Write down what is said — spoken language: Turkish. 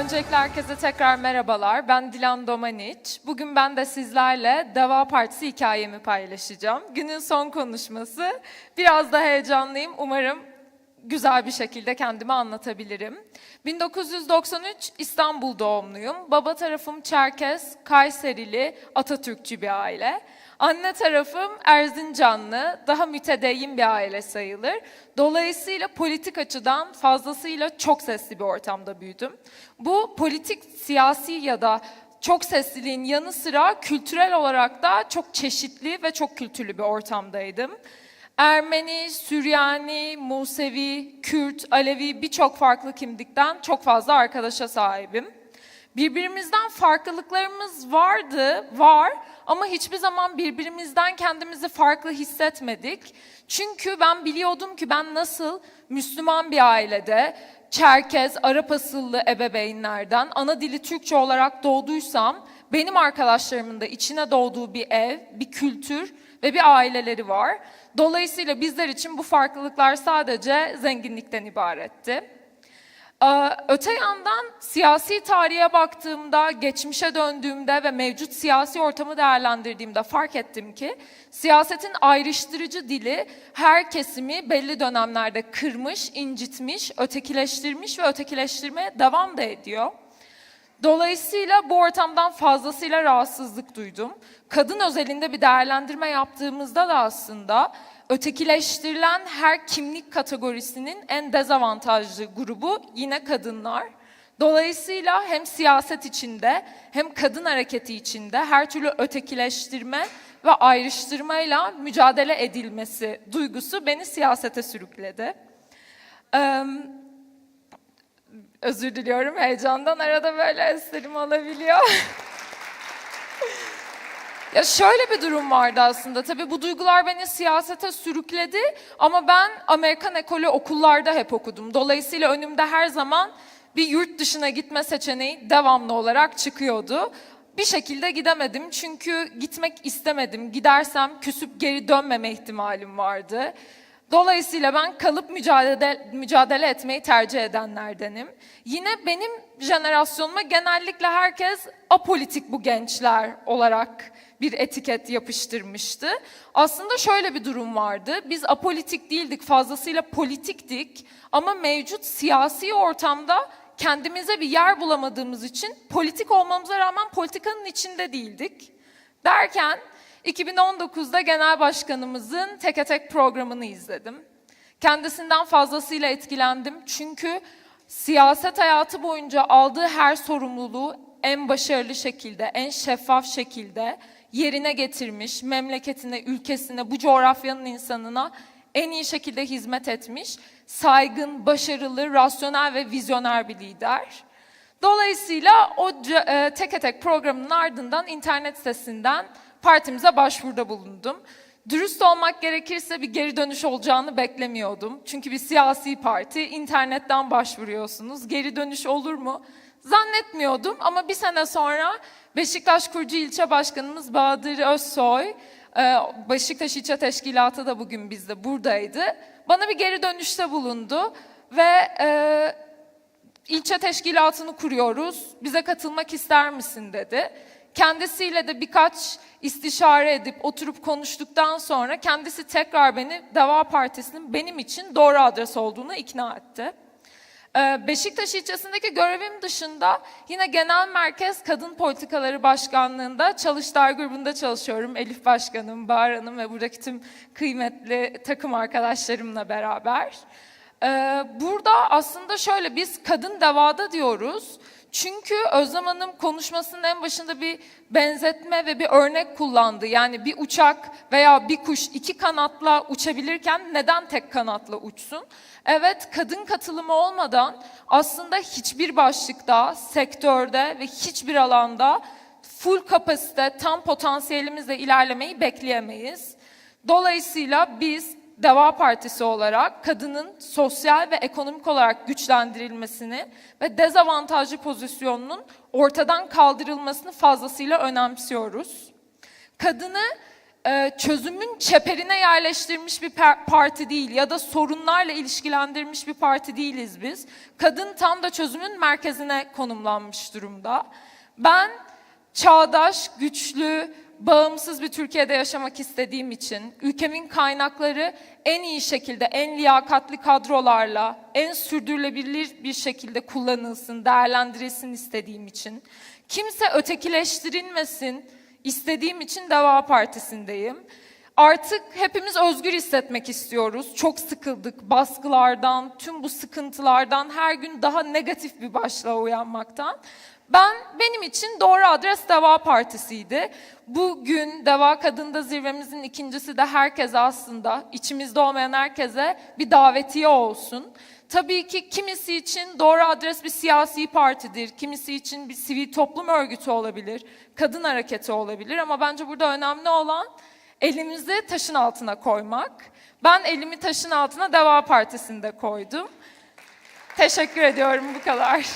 Öncelikle herkese tekrar merhabalar. Ben Dilan Domaniç. Bugün ben de sizlerle Deva Partisi hikayemi paylaşacağım. Günün son konuşması. Biraz da heyecanlıyım. Umarım güzel bir şekilde kendimi anlatabilirim. 1993 İstanbul doğumluyum. Baba tarafım Çerkes, Kayserili, Atatürkçü bir aile. Anne tarafım Erzincanlı, daha mütedeyyin bir aile sayılır. Dolayısıyla politik açıdan fazlasıyla çok sesli bir ortamda büyüdüm. Bu politik, siyasi ya da çok sesliliğin yanı sıra kültürel olarak da çok çeşitli ve çok kültürlü bir ortamdaydım. Ermeni, Süryani, Musevi, Kürt, Alevi birçok farklı kimlikten çok fazla arkadaşa sahibim. Birbirimizden farklılıklarımız vardı, var ama hiçbir zaman birbirimizden kendimizi farklı hissetmedik. Çünkü ben biliyordum ki ben nasıl Müslüman bir ailede, Çerkez, Arap asıllı ebeveynlerden ana dili Türkçe olarak doğduysam, benim arkadaşlarımın da içine doğduğu bir ev, bir kültür ve bir aileleri var. Dolayısıyla bizler için bu farklılıklar sadece zenginlikten ibaretti. Öte yandan siyasi tarihe baktığımda, geçmişe döndüğümde ve mevcut siyasi ortamı değerlendirdiğimde fark ettim ki siyasetin ayrıştırıcı dili her kesimi belli dönemlerde kırmış, incitmiş, ötekileştirmiş ve ötekileştirmeye devam da ediyor. Dolayısıyla bu ortamdan fazlasıyla rahatsızlık duydum. Kadın özelinde bir değerlendirme yaptığımızda da aslında ötekileştirilen her kimlik kategorisinin en dezavantajlı grubu yine kadınlar. Dolayısıyla hem siyaset içinde hem kadın hareketi içinde her türlü ötekileştirme ve ayrıştırmayla mücadele edilmesi duygusu beni siyasete sürükledi. Eee Özür diliyorum heyecandan arada böyle eserim olabiliyor. ya şöyle bir durum vardı aslında. Tabii bu duygular beni siyasete sürükledi ama ben Amerikan ekolü okullarda hep okudum. Dolayısıyla önümde her zaman bir yurt dışına gitme seçeneği devamlı olarak çıkıyordu. Bir şekilde gidemedim çünkü gitmek istemedim. Gidersem küsüp geri dönmeme ihtimalim vardı. Dolayısıyla ben kalıp mücadele, mücadele etmeyi tercih edenlerdenim. Yine benim jenerasyonuma genellikle herkes apolitik bu gençler olarak bir etiket yapıştırmıştı. Aslında şöyle bir durum vardı. Biz apolitik değildik, fazlasıyla politiktik ama mevcut siyasi ortamda kendimize bir yer bulamadığımız için politik olmamıza rağmen politikanın içinde değildik. Derken 2019'da genel başkanımızın teke tek programını izledim. Kendisinden fazlasıyla etkilendim çünkü siyaset hayatı boyunca aldığı her sorumluluğu en başarılı şekilde, en şeffaf şekilde yerine getirmiş, memleketine, ülkesine, bu coğrafyanın insanına en iyi şekilde hizmet etmiş, saygın, başarılı, rasyonel ve vizyoner bir lider. Dolayısıyla o e, teke tek programının ardından internet sitesinden partimize başvuruda bulundum. Dürüst olmak gerekirse bir geri dönüş olacağını beklemiyordum. Çünkü bir siyasi parti, internetten başvuruyorsunuz. Geri dönüş olur mu? Zannetmiyordum ama bir sene sonra Beşiktaş Kurucu İlçe Başkanımız Bahadır Özsoy, e, Beşiktaş İlçe Teşkilatı da bugün bizde buradaydı. Bana bir geri dönüşte bulundu ve e, ilçe teşkilatını kuruyoruz, bize katılmak ister misin dedi. Kendisiyle de birkaç istişare edip oturup konuştuktan sonra kendisi tekrar beni Deva Partisi'nin benim için doğru adres olduğunu ikna etti. Ee, Beşiktaş ilçesindeki görevim dışında yine Genel Merkez Kadın Politikaları Başkanlığı'nda Çalıştay grubunda çalışıyorum. Elif Başkanım, Bahar Hanım ve buradaki tüm kıymetli takım arkadaşlarımla beraber. Ee, Burada aslında şöyle biz kadın devada diyoruz. Çünkü Özlem Hanım konuşmasının en başında bir benzetme ve bir örnek kullandı. Yani bir uçak veya bir kuş iki kanatla uçabilirken neden tek kanatla uçsun? Evet kadın katılımı olmadan aslında hiçbir başlıkta, sektörde ve hiçbir alanda full kapasite, tam potansiyelimizle ilerlemeyi bekleyemeyiz. Dolayısıyla biz Deva Partisi olarak kadının sosyal ve ekonomik olarak güçlendirilmesini ve dezavantajlı pozisyonunun ortadan kaldırılmasını fazlasıyla önemsiyoruz. Kadını e, çözümün çeperine yerleştirmiş bir parti değil ya da sorunlarla ilişkilendirmiş bir parti değiliz biz. Kadın tam da çözümün merkezine konumlanmış durumda. Ben çağdaş, güçlü, bağımsız bir Türkiye'de yaşamak istediğim için ülkemin kaynakları en iyi şekilde, en liyakatli kadrolarla, en sürdürülebilir bir şekilde kullanılsın, değerlendirilsin istediğim için, kimse ötekileştirilmesin istediğim için Deva Partisi'ndeyim. Artık hepimiz özgür hissetmek istiyoruz. Çok sıkıldık baskılardan, tüm bu sıkıntılardan, her gün daha negatif bir başlığa uyanmaktan. Ben benim için doğru adres Deva Partisi'ydi. Bugün Deva Kadın'da zirvemizin ikincisi de herkese aslında içimizde olmayan herkese bir davetiye olsun. Tabii ki kimisi için doğru adres bir siyasi partidir, kimisi için bir sivil toplum örgütü olabilir, kadın hareketi olabilir ama bence burada önemli olan elimizi taşın altına koymak. Ben elimi taşın altına Deva Partisi'nde koydum. Teşekkür ediyorum bu kadar.